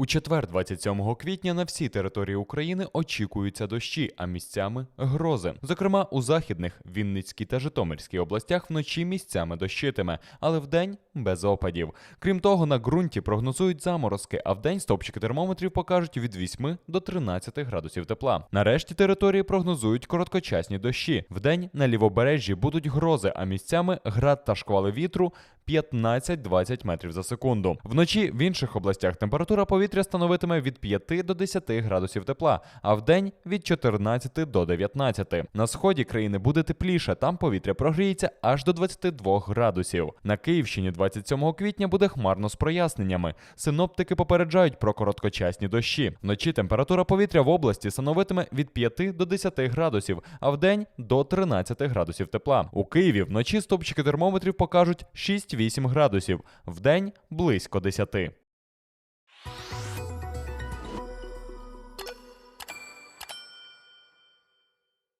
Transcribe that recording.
У четвер, 27 квітня, на всій території України очікуються дощі, а місцями грози. Зокрема, у західних Вінницькій та Житомирській областях вночі місцями дощитиме, але вдень без опадів. Крім того, на ґрунті прогнозують заморозки, а вдень стопчики термометрів покажуть від 8 до 13 градусів тепла. На решті території прогнозують короткочасні дощі. Вдень на лівобережжі будуть грози, а місцями град та шквали вітру 15-20 метрів за секунду. Вночі в інших областях температура повітря становитиме від 5 до 10 градусів тепла, а вдень від 14 до 19. На сході країни буде тепліше, там повітря прогріється аж до 22 градусів. На Київщині 27 квітня буде хмарно з проясненнями. Синоптики попереджають про короткочасні дощі. Вночі температура повітря в області становитиме від 5 до 10 градусів, а вдень до 13 градусів тепла. У Києві вночі стопчики термометрів покажуть 6-8 градусів, вдень близько 10.